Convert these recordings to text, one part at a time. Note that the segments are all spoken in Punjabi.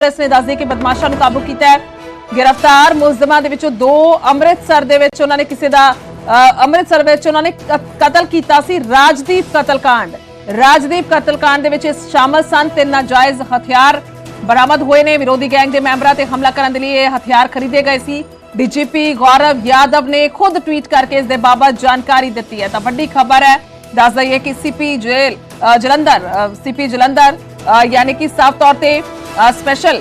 ਪੁਲਿਸ ਨੇ ਦੱਸਦੀ ਕਿ ਬਦਮਾਸ਼ਾਂ ਨੂੰ ਕਾਬੂ ਕੀਤਾ ਹੈ। ਗ੍ਰਿਫਤਾਰ ਮੁਲਜ਼ਮਾਂ ਦੇ ਵਿੱਚੋਂ ਦੋ ਅੰਮ੍ਰਿਤਸਰ ਦੇ ਵਿੱਚ ਉਹਨਾਂ ਨੇ ਕਿਸੇ ਦਾ ਅੰਮ੍ਰਿਤਸਰ ਵਿੱਚ ਉਹਨਾਂ ਨੇ ਕਤਲ ਕੀਤਾ ਸੀ। ਰਾਜਦੀਪ ਕਤਲकांड। ਰਾਜਦੀਪ ਕਤਲकांड ਦੇ ਵਿੱਚ ਸ਼ਾਮਲ ਸਨ। ਤਿੰਨ ਨਾਜਾਇਜ਼ ਹਥਿਆਰ ਬਰਾਮਦ ਹੋਏ ਨੇ। ਵਿਰੋਧੀ ਗੈਂਗ ਦੇ ਮੈਂਬਰਾਂ ਤੇ ਹਮਲਾ ਕਰਨ ਦੇ ਲਈ ਇਹ ਹਥਿਆਰ ਖਰੀਦੇ ਗਏ ਸੀ। ਡੀਜੀਪੀ ਗੌਰਵ ਯਾਦਵ ਨੇ ਖੁਦ ਟਵੀਟ ਕਰਕੇ ਇਸ ਦੇ ਬਾਬਤ ਜਾਣਕਾਰੀ ਦਿੱਤੀ ਹੈ। ਤਾਂ ਵੱਡੀ ਖਬਰ ਹੈ, ਦੱਸ ਦਈਏ ਕਿ CP jail Jalandhar CP Jalandhar ਯਾਨੀ ਕਿ ਸਾਫ਼ ਤੌਰ ਤੇ ਸਪੈਸ਼ਲ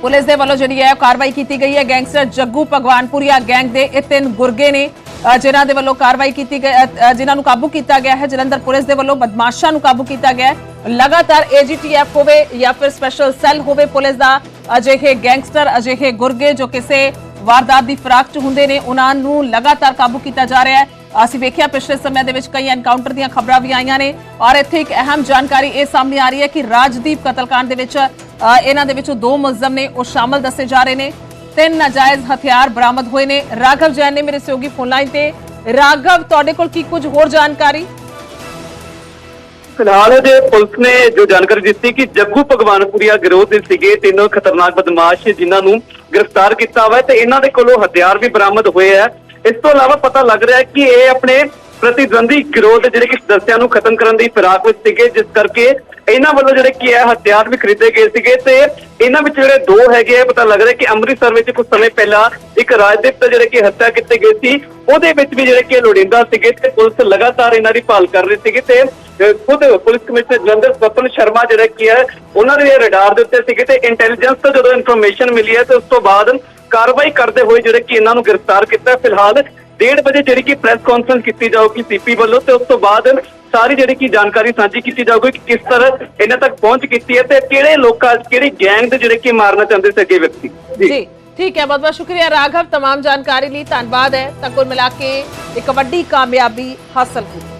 ਪੁਲਿਸ ਦੇ ਵੱਲੋਂ ਜਿਹੜੀ ਹੈ ਕਾਰਵਾਈ ਕੀਤੀ ਗਈ ਹੈ। ਗੈਂਗਸਟਰ ਜੱਗੂ ਭਗਵਾਨਪੁਰੀਆ ਗੈਂਗ ਦੇ ਇਹ ਤਿੰਨ ਗੁਰਗੇ ਨੇ ਅ, ਜਿਨ੍ਹਾਂ ਦੇ ਵੱਲੋਂ ਕਾਰਵਾਈ ਕੀਤੀ ਗਈ ਅ, ਜਿਨ੍ਹਾਂ ਨੂੰ ਕਾਬੂ ਕੀਤਾ ਗਿਆ ਹੈ। ਜਲੰਧਰ ਪੁਲਿਸ ਦੇ ਵੱਲੋਂ ਬਦਮਾਸ਼ਾਂ ਨੂੰ ਕਾਬੂ ਕੀਤਾ ਗਿਆ ਹੈ। ਲਗਾਤਾਰ ਏਜੀਟੀਐਫ ਹੋਵੇ ਜਾਂ ਫਿਰ ਸਪੈਸ਼ਲ ਸੈੱਲ ਹੋਵੇ ਪੁਲਿਸ ਦਾ ਅਜਿਹੇ ਗੈਂਗਸਟਰ ਅਜਿਹੇ ਗੁਰਗੇ ਜੋ ਕਿਸੇ ਵਾਰਦਾਤ ਦੀ ਫਰਾਕ ਚ ਹੁੰਦੇ ਨੇ ਉਹਨਾਂ ਨੂੰ ਲਗਾਤਾਰ ਕਾਬੂ ਕੀਤਾ ਜਾ ਰਿਹਾ ਹੈ। ਅਸੀਂ ਵੇਖਿਆ ਪਿਛਲੇ ਸਮੇਂ ਦੇ ਵਿੱਚ ਕਈ ਐਨਕਾਊਂਟਰ ਦੀਆਂ ਖਬਰਾਂ ਵੀ ਆਈਆਂ ਨੇ ਔਰ ਇੱਥੇ ਇੱਕ ਅਹਿਮ ਜਾਣਕਾਰੀ ਇਹ ਸਾਹਮਣੇ ਆ ਰਹੀ ਹੈ ਕਿ ਰਾਜਦੀਪ ਕਤਲकांड ਦੇ ਵਿੱਚ ਇਹਨਾਂ ਦੇ ਵਿੱਚੋਂ ਦੋ ਮੁਲਜ਼ਮ ਨੇ, ਉਹ ਸ਼ਾਮਲ ਦੱਸੇ ਜਾ ਰਹੇ ਨੇ। ਤਿੰਨ ਨਾਜਾਇਜ਼ ਹਥਿਆਰ ਬਰਾਮਦ ਹੋਏ ਨੇ। ਰਾਘਵ ਜੈਨ ਨੇ ਮੇਰੇ ਸਹਿਯੋਗੀ ਫੋਨ ਲਾਈਨ ਤੇ। ਰਾਘਵ, ਤੁਹਾਡੇ ਕੋਲ ਕੀ ਕੁਝ ਹੋਰ ਜਾਣਕਾਰੀ? ਫਿਲਹਾਲ ਜੇ ਪੁਲਿਸ ਨੇ ਜੋ ਜਾਣਕਾਰੀ ਦਿੱਤੀ ਕਿ ਜੱਗੂ ਭਗਵਾਨਪੁਰੀਆ ਗਿਰੋਹ ਦੇ ਸੀਗੇ ਤਿੰਨ ਖਤਰਨਾਕ ਬਦਮਾਸ਼ ਜਿਨ੍ਹਾਂ ਨੂੰ ਗ੍ਰਿਫਤਾਰ ਕੀਤਾ ਹੋਇਆ ਤੇ ਇਹਨਾਂ ਦੇ ਕੋਲੋਂ ਹਥਿਆਰ ਵੀ ਬਰਾਮਦ ਹੋਏ ਆ ਇਸ ਤੋਂ ਇਲਾਵਾ ਪਤਾ ਲੱਗ ਰਿਹਾ ਕਿ ਇਹ ਆਪਣੇ ਪ੍ਰਤੀਦਵੰਦੀ ਗਿਰੋਹ ਦੇ ਜਿਹੜੇ ਕਿ ਸਦਸਿਆਂ ਨੂੰ ਖਤਮ ਕਰਨ ਦੀ ਫਿਰਾਕ ਵਿੱਚ ਸੀਗੇ, ਜਿਸ ਕਰਕੇ ਇਹਨਾਂ ਵੱਲੋਂ ਜਿਹੜੇ ਕੀ ਹੈ ਹਥਿਆਰ ਵੀ ਖਰੀਦੇ ਗਏ ਸੀਗੇ ਤੇ ਇਹਨਾਂ ਵਿੱਚ ਜਿਹੜੇ ਦੋ ਹੈਗੇ ਆ ਪਤਾ ਲੱਗ ਰਿਹਾ ਕਿ ਅੰਮ੍ਰਿਤਸਰ ਵਿੱਚ ਕੁਝ ਸਮੇਂ ਪਹਿਲਾਂ ਇੱਕ ਰਾਜਦੀਪ ਤੇ ਜਿਹੜੇ ਕਿ ਹੱਤਿਆ ਕੀਤੀ ਗਈ ਸੀ, ਉਹਦੇ ਵਿੱਚ ਵੀ ਜਿਹੜੇ ਕਿ ਲੋੜਿੰਦਾ ਸੀਗੇ ਤੇ ਪੁਲਿਸ ਲਗਾਤਾਰ ਇਹਨਾਂ ਦੀ ਭਾਲ ਕਰ ਰਹੀ ਸੀਗੀ ਤੇ ਖੁਦ ਪੁਲਿਸ ਕਮਿਸ਼ਨਰ ਜਲੰਧਰ ਸਵਪਨ ਸ਼ਰਮਾ ਜਿਹੜੇ ਕੀ ਹੈ ਉਹਨਾਂ ਦੇ ਰਡਾਰ ਦੇ ਉੱਤੇ ਸੀਗੇ ਤੇ ਇੰਟੈਲੀਜੈਂਸ ਤੋਂ ਜਦੋਂ ਇਨਫੋਰਮੇਸ਼ਨ ਮਿਲੀ ਹੈ ਤੇ ਉਸ ਤੋਂ ਬਾਅਦ ਕਾਰਵਾਈ ਕਰਦੇ ਹੋਏ ਜਿਹੜੇ ਕਿ ਇਹਨਾਂ ਨੂੰ ਗ੍ਰਿਫਤਾਰ ਕੀਤਾ। ਫਿਲਹਾਲ 1:30 ਵਜੇ ਜਿਹੜੀ ਕਿ ਪ੍ਰੈਸ ਕਾਨਫਰੰਸ ਕੀਤੀ ਜਾਊਗੀ ਸੀਪੀ ਵੱਲੋਂ ਤੇ ਉਸ ਤੋਂ ਬਾਅਦ ਸਾਰੀ ਜਿਹੜੀ ਕਿ ਜਾਣਕਾਰੀ ਸਾਂਝੀ ਕੀਤੀ ਜਾਊਗੀ ਕਿ ਕਿਸ ਤਰ੍ਹਾਂ ਇਹਨਾਂ ਤੱਕ ਪਹੁੰਚ ਕੀਤੀ ਹੈ ਤੇ ਕਿਹੜੇ ਲੋਕਾਂ ਕਿਹੜੀ ਗੈਂਗ ਦੇ ਜਿਹੜੇ ਕਿ ਮਾਰਨਾ ਚਾਹੁੰਦੇ ਸੀ ਅੱਗੇ ਵਿਅਕਤੀ ਜੀ ਠੀਕ ਹੈ ਬਹੁਤ ਬਹੁਤ ਸ਼ੁਕਰੀਆ ਰਾਘਵ तमाम ਜਾਣਕਾਰੀ ਲਈ ਧੰਨਵਾਦ ਹੈ ਤਾਂ ਕੁੱਲ ਮਿਲਾ ਕੇ ਇੱਕ ਵੱਡੀ ਕਾਮਯਾਬੀ ਹਾਸਲ ਕੀਤੀ